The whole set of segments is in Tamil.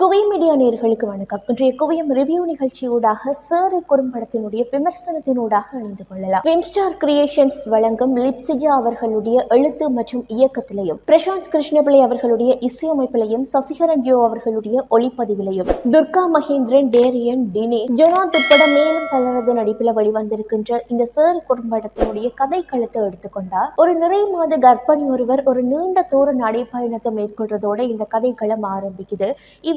குவை மீடியா நேர்களுக்கு வணக்கம். இன்றைய குவியம் ரிவ்யூ நிகழ்ச்சியூடாக சேரு குறும்படத்தினுடைய விமர்சனத்தினூடாக இணைந்து கொள்ளலாம். விம்ஸ்டார் கிரியேஷன்ஸ் வழங்கும் லிப்சிஜா அவர்களுடைய எழுத்து மற்றும் இயக்கத்திலையும் பிரசாந்த் கிருஷ்ணபிள்ளை அவர்களுடைய இசையமைப்பிலையும் சசிகரன் டியோ அவர்களுடைய ஒளிப்பதிவிலையும் துர்கா மகேந்திரன் டேரியன் டினே ஜொனாத் உட்பட மேலும் பலரது நடிப்பில் வெளிவந்திருக்கின்ற இந்த சேரு குறும்படத்தினுடைய கதை களத்தை எடுத்துக்கொண்டால் ஒரு நிறை மாத கர்ப்பிணி ஒருவர் ஒரு நீண்ட தூர நடைப்பயணத்தை மேற்கொள்றதோட இந்த கதைக்களம் ஆரம்பிக்குது.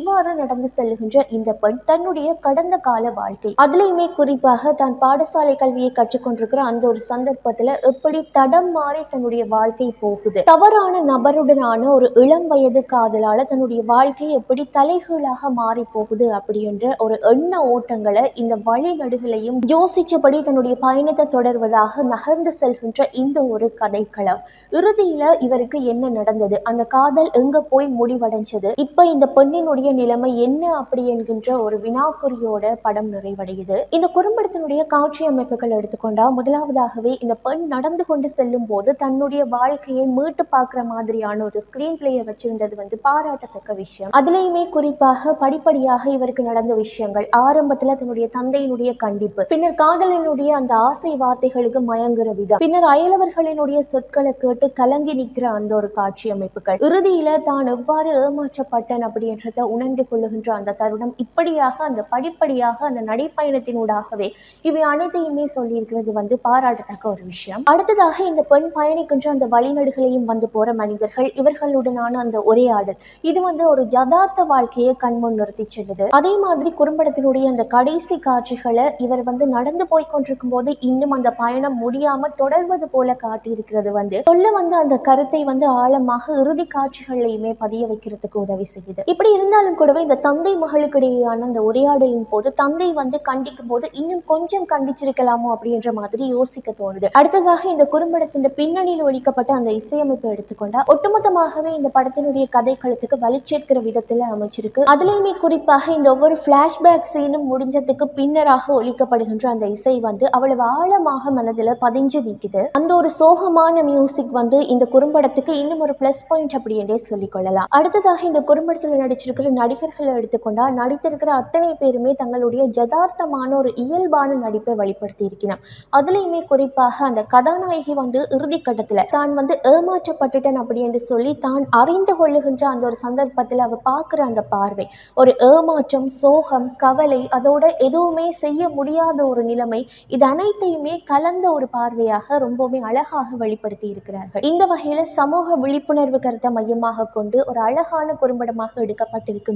இவ்வாறு நடந்து செல்கின்ற இந்த பெண் தன்னுடைய கடந்த கால வாழ்க்கை. அதுலயுமே குறிப்பாக தான் பாடசாலை கல்வியை கற்றுக்கொண்டிருக்கிற அந்த ஒரு சந்தர்ப்பத்துல எப்படி தடம் மாறி தன்னுடைய வாழ்க்கை போகுது. தவறான நபருடனான ஒரு இளம் வயது காதலால தன்னுடைய வாழ்க்கை எப்படி தலைகீழாக மாறி போகுது அப்படின்ற ஒரு எண்ண ஓட்டங்களை இந்த வழிநடுகளையும் யோசிச்சபடி தன்னுடைய பயணத்தை தொடர்வதாக நகர்ந்து செல்கின்ற இந்த ஒரு கதைக்களம். இறுதியில இவருக்கு என்ன நடந்தது? அந்த காதல் எங்க போய் முடிவடைஞ்சது? இப்ப இந்த பெண்ணினுடைய நிலைமை என்ன அப்படி என்கின்ற ஒரு வினாக்குறியோட படம் நிறைவடையுது. இந்த குறும்படத்தினுடைய காட்சி அமைப்புகள் எடுத்துக்கொண்டா முதலாவதாகவே இந்த பெண் நடந்து கொண்டு செல்லும் போது தன்னுடைய வாழ்க்கையை மீட்டு பார்க்குற மாதிரியான ஒரு ஸ்கிரீன் பிளேயை வச்சிருந்தது வந்து பாராட்டத்தக்க விஷயம். அதுலேயுமே குறிப்பாக படிப்படியாக இவருக்கு நடந்த விஷயங்கள் ஆரம்பத்துல தன்னுடைய தந்தையினுடைய கண்டிப்பு பின்னர் காதலனுடைய அந்த ஆசை வார்த்தைகளுக்கு மயங்குற விதம் பின்னர் அயலவர்களினுடைய சொற்களை கேட்டு கலங்கி நிற்கிற அந்த ஒரு காட்சி அமைப்புகள். இறுதியில தான் எவ்வாறு ஏமாற்றப்பட்டன் அப்படின்றத உணர் உணர்ந்து கொள்ளுகின்ற அந்த தருணம் இப்படியாக அந்த படிப்படியாக அந்த நடைப்பயணத்தினூடாகவே இவை அனைத்தையுமே சொல்லியிருக்கிறது வந்து பாராட்டத்தக்க ஒரு விஷயம். அடுத்ததாக இந்த பெண் பயணிக்கின்ற அந்த வழிநடுகளையும் வந்து போற மனிதர்கள் இவர்களுடனான அந்த உரையாடல். இது வந்து ஒரு யதார்த்த வாழ்க்கையை கண்முன் நிறுத்தி செல்லுது. அதே மாதிரி குறும்படத்தினுடைய அந்த கடைசி காட்சிகளை இவர் வந்து நடந்து போய் கொண்டிருக்கும் போது இன்னும் அந்த பயணம் முடியாம தொடர்வது போல காட்டியிருக்கிறது வந்து சொல்ல வந்து அந்த கருத்தை வந்து ஆழமாக இறுதி காட்சிகளையுமே பதிய வைக்கிறதுக்கு உதவி செய்யுது. இப்படி இருந்தாலும் கூடவே இந்த தந்தை மகளுக்கிடையேயான அந்த உரையாடலின் போது தந்தை வந்து கண்டிக்கும் போது இன்னும் கொஞ்சம் கண்டிச்சிருக்கலாமோ அப்படின்ற மாதிரி யோசிக்க தோணுது. அடுத்ததாக இந்த குறும்படத்தின் பின்னணியில் ஒழிக்கப்பட்ட அந்த இசையமைப்பை எடுத்துக்கொண்டா ஒட்டுமொத்தமாகவே இந்த படத்தினுடைய கதைக்களத்துக்கு வலிச்சேர்க்கிற விதத்துல அமைச்சிருக்கு. அதுலயுமே குறிப்பாக இந்த ஒவ்வொரு பிளாஷ்பேக் சீனும் முடிஞ்சதுக்கு பின்னராக ஒழிக்கப்படுகின்ற அந்த இசை வந்து அவ்வளவு ஆழமாக மனதுல பதிஞ்சு நிற்குது அந்த ஒரு சோகமான மியூசிக் வந்து இந்த குறும்படத்துக்கு இன்னும் ஒரு பிளஸ் பாயிண்ட் அப்படி என்றே சொல்லிக் கொள்ளலாம். அடுத்ததாக இந்த குறும்படத்தில் நடிச்சிருக்கிற நடிகர்களை எடுத்துக்கொண்டால் நடித்திருக்கிற அத்தனை பேருமே தங்களுடைய ஜதார்த்தமான ஒரு இயல்பான நடிப்பை வெளிப்படுத்தி இருக்கிறான் அதுலேயுமே குறிப்பாக அந்த கதாநாயகி வந்து இறுதி கட்டத்துல தான் வந்து ஏமாற்றப்பட்டுட்டேன் அப்படி என்று சொல்லி தான் அறிந்து கொள்ளுகின்ற அந்த ஒரு சந்தர்ப்பத்தில் அவ பார்க்குற அந்த பார்வை ஒரு ஏமாற்றம் சோகம் கவலை அதோட எதுவுமே செய்ய முடியாத ஒரு நிலைமை இது அனைத்தையுமே கலந்த ஒரு பார்வையாக ரொம்பவே அழகாக வெளிப்படுத்தி இருக்கிறார்கள். இந்த வகையில சமூக விழிப்புணர்வு கருத்தை மையமாக கொண்டு ஒரு அழகான குறும்படமாக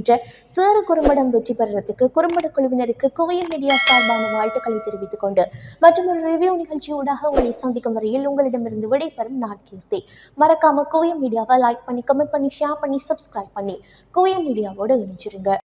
என்ற சேறு குறும்படம் வெற்றி பெறுறதுக்கு குறும்பட குழுவினருக்கு குவையல் மீடியா சார்பான வாழ்த்துக்களை தெரிவித்துக் கொண்டு மற்றும் ஒரு ரிவ்யூ நிகழ்ச்சியூடாக உங்களை சந்திக்கும் வரையில் உங்களிடமிருந்து விடைபெறும் நான் கீர்த்தி. மறக்காம குவையம் மீடியாவை லைக் பண்ணி கமெண்ட் பண்ணி ஷேர் பண்ணி சப்ஸ்கிரைப் பண்ணி குவையம் மீடியாவோடு இணைஞ்சிருங்க.